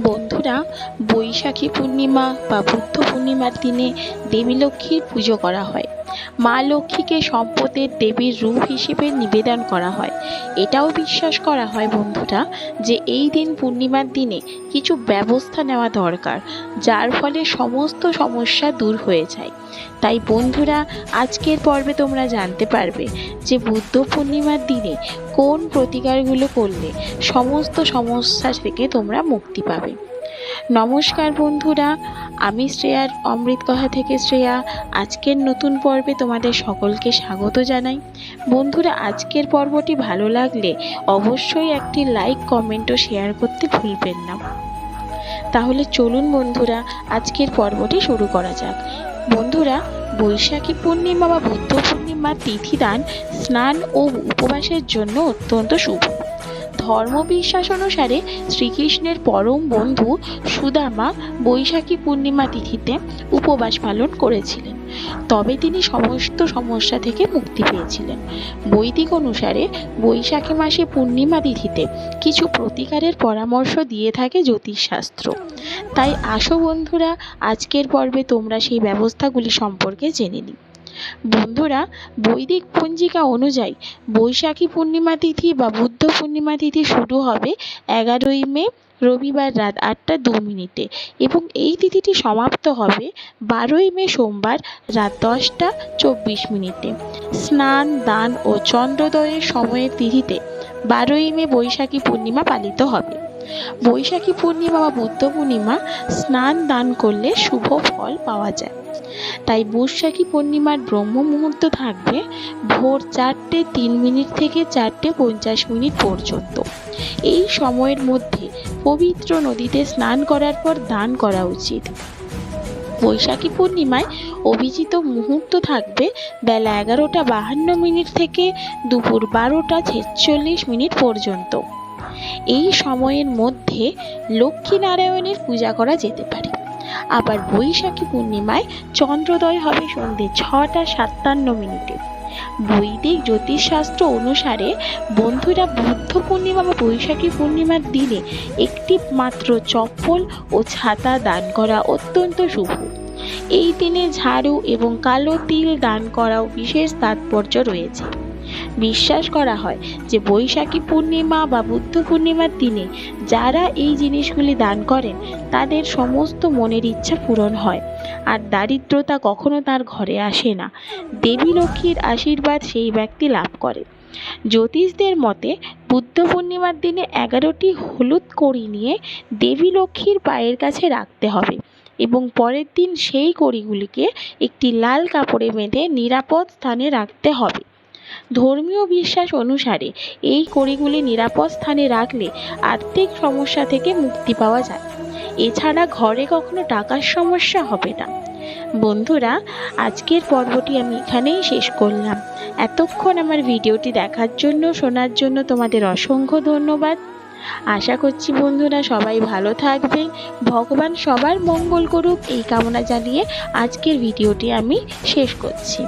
বন্ধুরা বৈশাখী পূর্ণিমা বা বুদ্ধ পূর্ণিমার দিনে দেবী লক্ষ্মীর পুজো করা হয়। মা লক্ষ্মীকে সম্পদের দেবীর রূপ হিসেবে নিবেদন করা হয়। এটাও বিশ্বাস করা হয় বন্ধুরা যে এই দিন পূর্ণিমার দিনে কিছু ব্যবস্থা নেওয়া দরকার, যার ফলে সমস্ত সমস্যা দূর হয়ে যায়। তাই বন্ধুরা, আজকের পর্বে তোমরা জানতে পারবে যে বুদ্ধ পূর্ণিমার দিনে কোন প্রতিকারগুলো করলে সমস্ত সমস্যা থেকে তোমরা মুক্তি পাবে। নমস্কার বন্ধুরা, আমি শ্রেয়ার অমৃত কথা থেকে শ্রেয়া। আজকের নতুন পর্বে তোমাদের সকলকে স্বাগত জানাই। বন্ধুরা, আজকের পর্বটি ভালো লাগলে অবশ্যই একটি লাইক, কমেন্ট ও শেয়ার করতে ভুলবেন না। তাহলে চলুন বন্ধুরা, আজকের পর্বটি শুরু করা যাক। বন্ধুরা, বৈশাখী পূর্ণিমা বা বুদ্ধ পূর্ণিমার তিথিদান স্নান ও উপবাসের জন্য অত্যন্ত শুভ। ধর্মবিশ্বাস অনুসারে শ্রীকৃষ্ণের পরম বন্ধু সুদামা বৈশাখী পূর্ণিমা তিথিতে উপবাস পালন করেছিলেন। তবে তিনি সমস্ত সমস্যা থেকে মুক্তি পেয়েছিলেন। বৈদিক অনুসারে বৈশাখী মাসে পূর্ণিমা তিথিতে কিছু প্রতিকারের পরামর্শ দিয়ে থাকে জ্যোতিষশাস্ত্র। তাই আসো বন্ধুরা, আজকের পর্বে তোমরা সেই ব্যবস্থাগুলি সম্পর্কে জেনে নিই। বন্ধুরা, বৈদিক পঞ্জিকা অনুযায়ী বৈশাখী পূর্ণিমা তিথি বা বুদ্ধ পূর্ণিমা তিথি শুরু হবে এগারোই মে, রবিবার রাত আটটা দু মিনিটে এবং এই তিথিটি সমাপ্ত হবে বারোই মে সোমবার রাত দশটা চব্বিশ মিনিটে। স্নান, দান ও চন্দ্রোদয়ের সময়ের তিথিতে বারোই মে বৈশাখী পূর্ণিমা পালিত হবে। বৈশাখী পূর্ণিমা বা বুদ্ধ পূর্ণিমা স্নান দান করলে শুভ ফল পাওয়া যায়। তাই বৈশাখী পূর্ণিমার ব্রহ্ম মুহূর্ত থাকবে ভোর চারটে তিন মিনিট থেকে চারটে পঞ্চাশ মিনিট পর্যন্ত। এই সময়ের মধ্যে পবিত্র নদীতে স্নান করার পর দান করা উচিত। বৈশাখী পূর্ণিমায় অভিজিত মুহূর্ত থাকবে বেলা এগারোটা বাহান্ন মিনিট থেকে দুপুর বারোটা ছেচল্লিশ মিনিট পর্যন্ত। এই সময়ের মধ্যে লক্ষ্মীনারায়ণের পূজা করা যেতে পারে। আবার বৈশাখী পূর্ণিমায় চন্দ্রোদয় হবে সন্ধে ছটা সাতান্ন মিনিটে। বৈদিক জ্যোতিষশাস্ত্র অনুসারে বন্ধুরা বুদ্ধ পূর্ণিমা বা বৈশাখী পূর্ণিমার দিনে একটি মাত্র চপ্পল ও ছাতা দান করা অত্যন্ত শুভ। এই দিনে ঝাড়ু এবং কালো তিল দান করাও বিশেষ তাৎপর্য রয়েছে। বিশ্বাস করা হয় যে বৈশাখী পূর্ণিমা বা বুদ্ধ পূর্ণিমার দিনে যারা এই জিনিসগুলি দান করেন, তাদের সমস্ত মনের ইচ্ছা পূরণ হয়। আর দারিদ্রতা কখনো তার ঘরে আসে না। দেবী লক্ষ্মীর আশীর্বাদ সেই ব্যক্তি লাভ করে। জ্যোতিষদের মতে, বুদ্ধ পূর্ণিমার দিনে এগারোটি হলুদ কড়ি নিয়ে দেবী লক্ষ্মীর পায়ের কাছে রাখতে হবে এবং পরের দিন সেই কড়িগুলিকে একটি লাল কাপড়ে বেঁধে নিরাপদ স্থানে রাখতে হবে। ধর্মীয় বিশ্বাস অনুসারে এই কড়িগুলি নিরাপদ স্থানে রাখলে আর্থিক সমস্যা থেকে মুক্তি পাওয়া যায়। এছাড়া ঘরে কখনো টাকার সমস্যা হবে না। বন্ধুরা, আজকের পর্বটি আমি এখানেই শেষ করলাম। এতক্ষণ আমার ভিডিওটি দেখার জন্য, শোনার জন্য তোমাদের অসংখ্য ধন্যবাদ। আশা করছি বন্ধুরা সবাই ভালো থাকবে ভগবান সবার মঙ্গল করুক, এই কামনা জানিয়ে আজকের ভিডিওটি আমি শেষ করছি।